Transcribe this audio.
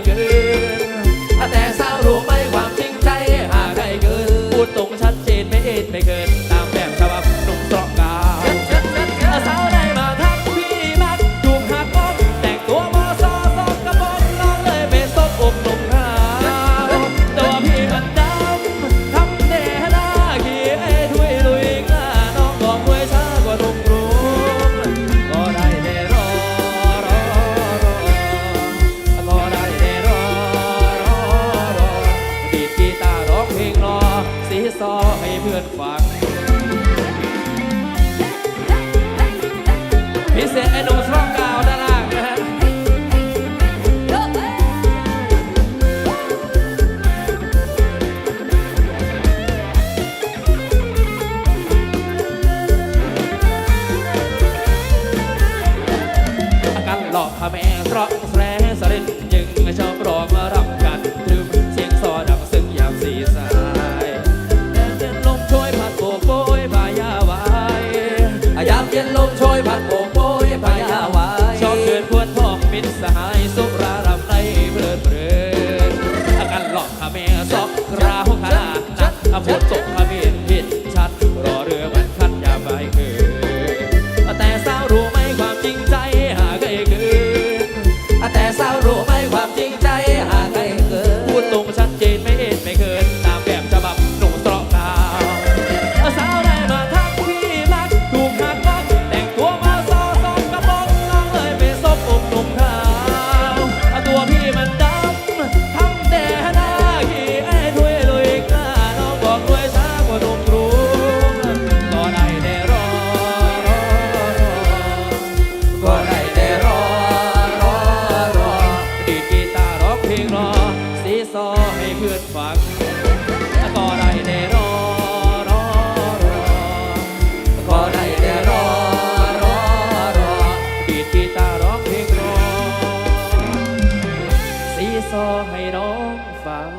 tiger. ซอให้เพื่อนฟัง พิเศษไอ้หนุ่มครับ 电动窗 ดฝังก็ได้แน่รอรอรอก็ได้แน่รอรอรอปีดกีตาร์ร้องเพลงรอสีซอให้น้องฟัง